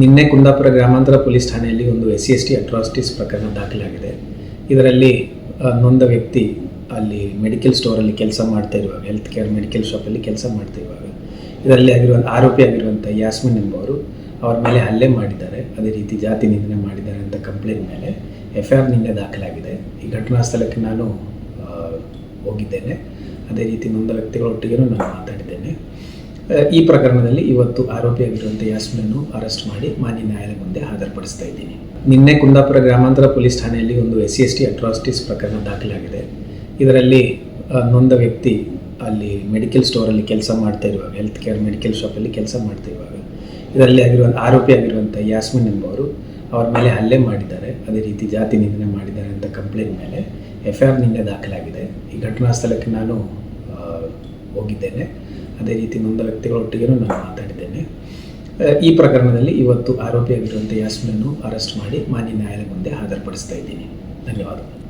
ನಿನ್ನೆ ಕುಂದಾಪುರ ಗ್ರಾಮಾಂತರ ಪೊಲೀಸ್ ಠಾಣೆಯಲ್ಲಿ ಒಂದು S C S T atrocities ಪ್ರಕರಣ ದಾಖಲಾಗಿದೆ. ಇದರಲ್ಲಿ ನೊಂದ ವ್ಯಕ್ತಿ ಅಲ್ಲಿ ಮೆಡಿಕಲ್ ಸ್ಟೋರಲ್ಲಿ ಕೆಲಸ ಮಾಡ್ತಾ ಇರುವಾಗ ಹೆಲ್ತ್ ಕೇರ್ ಮೆಡಿಕಲ್ ಶಾಪಲ್ಲಿ ಕೆಲಸ ಮಾಡ್ತಾ ಇರುವಾಗ, ಇದರಲ್ಲಿ ಆಗಿರುವ, ಆರೋಪಿ ಆಗಿರುವಂಥ ಯಾಸ್ಮಿನ್ ಎಂಬವರು ಅವರ ಮೇಲೆ ಹಲ್ಲೆ ಮಾಡಿದ್ದಾರೆ. ಅದೇ ರೀತಿ ಜಾತಿ ನಿಂದನೆ ಮಾಡಿದ್ದಾರೆ ಅಂತ ಕಂಪ್ಲೇಂಟ್ ಮೇಲೆ ಎಫ್ ಐ ಆರ್ ನಿನ್ನೆ ದಾಖಲಾಗಿದೆ. ಈ ಘಟನಾ ಸ್ಥಳಕ್ಕೆ ನಾನು ಹೋಗಿದ್ದೇನೆ. ಅದೇ ರೀತಿ ನೊಂದ ವ್ಯಕ್ತಿಗಳೊಟ್ಟಿಗೆ ನಾನು ಮಾತಾಡಿದ್ದೇನೆ. ಈ ಪ್ರಕರಣದಲ್ಲಿ ಇವತ್ತು ಆರೋಪಿಯಾಗಿರುವಂಥ ಯಾಸ್ಮಿನನ್ನು ಅರೆಸ್ಟ್ ಮಾಡಿ ಮಾನ್ಯ ನ್ಯಾಯಾಲಯ ಮುಂದೆ ಹಾಜರುಪಡಿಸ್ತಾ ಇದ್ದೀನಿ. ನಿನ್ನೆ ಕುಂದಾಪುರ ಗ್ರಾಮಾಂತರ ಪೊಲೀಸ್ ಠಾಣೆಯಲ್ಲಿ ಒಂದು S C S T atrocities ಪ್ರಕರಣ ದಾಖಲಾಗಿದೆ. ಇದರಲ್ಲಿ ನೊಂದ ವ್ಯಕ್ತಿ ಅಲ್ಲಿ ಮೆಡಿಕಲ್ ಸ್ಟೋರಲ್ಲಿ ಕೆಲಸ ಮಾಡ್ತಾ ಇರುವಾಗ ಹೆಲ್ತ್ ಕೇರ್ ಮೆಡಿಕಲ್ ಶಾಪಲ್ಲಿ ಕೆಲಸ ಮಾಡ್ತಾ ಇರುವಾಗ, ಇದರಲ್ಲಿ ಆಗಿರುವ, ಆರೋಪಿ ಆಗಿರುವಂಥ ಯಾಸ್ಮಿನ್ ಎಂಬವರು ಅವರ ಮೇಲೆ ಹಲ್ಲೆ ಮಾಡಿದ್ದಾರೆ. ಅದೇ ರೀತಿ ಜಾತಿ ನಿಂದನೆ ಮಾಡಿದ್ದಾರೆ ಅಂತ ಕಂಪ್ಲೇಂಟ್ ಮೇಲೆ ಎಫ್ ಐ ಆರ್ ದಾಖಲಾಗಿದೆ. ಈ ಘಟನಾ ಸ್ಥಳಕ್ಕೆ ನಾನು ಹೋಗಿದ್ದೇನೆ. ಅದೇ ರೀತಿ ನೊಂದ ವ್ಯಕ್ತಿಗಳೊಟ್ಟಿಗೆ ನಾನು ಮಾತಾಡಿದ್ದೇನೆ. ಈ ಪ್ರಕರಣದಲ್ಲಿ ಇವತ್ತು ಆರೋಪಿಯಾಗಿರುವಂಥ ಯಾಸ್ಮಿನನ್ನು ಅರೆಸ್ಟ್ ಮಾಡಿ ಮಾನ್ಯ ನ್ಯಾಯಾಲಯ ಮುಂದೆ ಹಾಜರುಪಡಿಸ್ತಾ ಇದ್ದೀನಿ. ಧನ್ಯವಾದಗಳು.